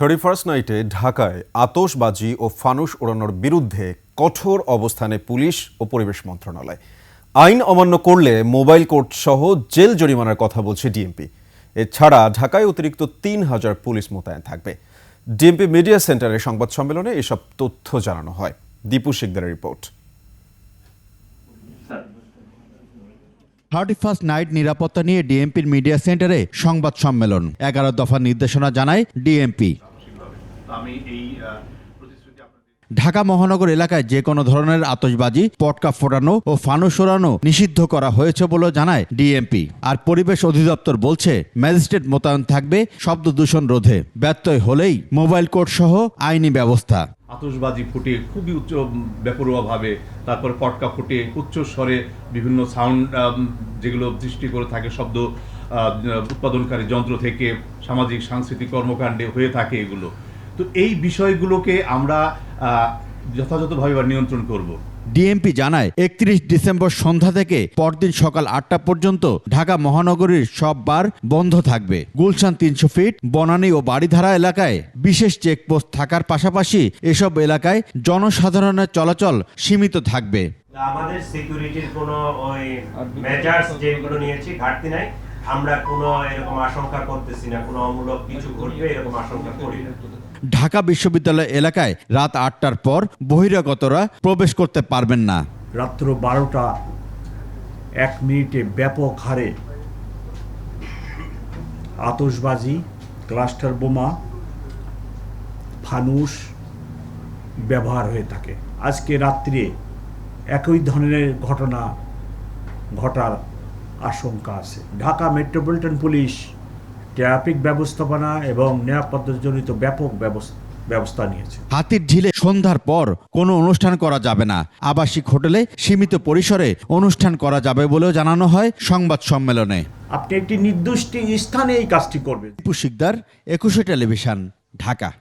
Thirty first নাইটে ঢাকায় আতশবাজি ও ফানুস ওড়ানোর বিরুদ্ধে কঠোর অবস্থানে পুলিশ ও পরিবেশ মন্ত্রণালয়। আইন অমান্য করলে মোবাইল কোর্ট সহ জেল জরিমানার কথা বলছে ডিএমপি। এছাড়া ঢাকায় অতিরিক্ত তিন হাজার পুলিশ মোতায়েন থাকবে। ডিএমপি মিডিয়া সেন্টারের সংবাদ সম্মেলনে এসব তথ্য জানানো হয়। দীপু শিকদারের রিপোর্ট। থার্টি ফার্স্ট নাইট নিরাপত্তা নিয়ে ডিএমপির মিডিয়া সেন্টারে সংবাদ সম্মেলন। এগারো দফা নির্দেশনা জানায় ডিএমপি। আমি এই প্রতিশ্রুতি ঢাকা মহানগর এলাকায় যে কোনো ধরনের আতশবাজি পটকা ফোটানো ও ফানুস ওড়ানো নিষিদ্ধ করা হয়েছে বলে জানায় ডিএমপি। আর পরিবেশ অধিদপ্তর বলছে ম্যাজিস্ট্রেট মোতায়েন থাকবে শব্দ দূষণ রোধে। ব্যত্যয় হলেই মোবাইল কোর্ট সহ আইনি ব্যবস্থা। আতশবাজি ফুটে খুবই উচ্চ বেপরোয়াভাবে তারপর পটকা ফুটে উচ্চ স্বরে বিভিন্ন সাউন্ড যেগুলো সৃষ্টি করে থাকে শব্দ উৎপাদনকারী যন্ত্র থেকে সামাজিক সাংস্কৃতিক কর্মকাণ্ডে হয়ে থাকে এগুলো। তো এই বিষয়গুলোকে আমরা যথাযথভাবে নিয়ন্ত্রণ করব। ডিএমপি জানায় একত্রিশ ডিসেম্বর সন্ধ্যা থেকে পরদিন সকাল আটটা পর্যন্ত ঢাকা মহানগরীর সব বার বন্ধ থাকবে। গুলশান তিনশো ফিট বনানী ও বাড়িধারা এলাকায় বিশেষ চেকপোস্ট থাকার পাশাপাশি এসব এলাকায় জনসাধারণের চলাচল সীমিত থাকবে। আমাদের সিকিউরিটির কোনো ওই মেজার্স যেগুলো নিয়েছি ঘাটতি নাই। আমরা কোনো এরকম আশঙ্কা করতেছি না কোনো অমূলক কিছু ঘটবে এরকম আশঙ্কা করি না। ঢাকা বিশ্ববিদ্যালয় এলাকায় রাত আটটার পর বহিরাগতরা প্রবেশ করতে পারবেন না। রাত্র বারোটা এক মিনিটে ব্যাপক হারে আতশবাজি ক্লাস্টার বোমা ফানুস ব্যবহার হয়ে থাকে। আজকে রাত্রে একই ধরনের ঘটনা ঘটার আশঙ্কা আছে। ঢাকা মেট্রোপলিটন পুলিশ ট্রাফিক ব্যবস্থাপনা এবং নিরাপত্তাজনিত ব্যাপক ব্যবস- ব্যবস্থা নিয়েছে। হাতির ঝিলে সন্ধ্যার পর কোনো অনুষ্ঠান করা যাবে না। আবাসিক হোটেলে সীমিত পরিসরে অনুষ্ঠান করা যাবে বলেও জানানো হয় সংবাদ সম্মেলনে। আপনি একটি নির্দিষ্ট স্থানে এই কাজটি করবেন। দীপু শিকদার একুশে টেলিভিশন ঢাকা।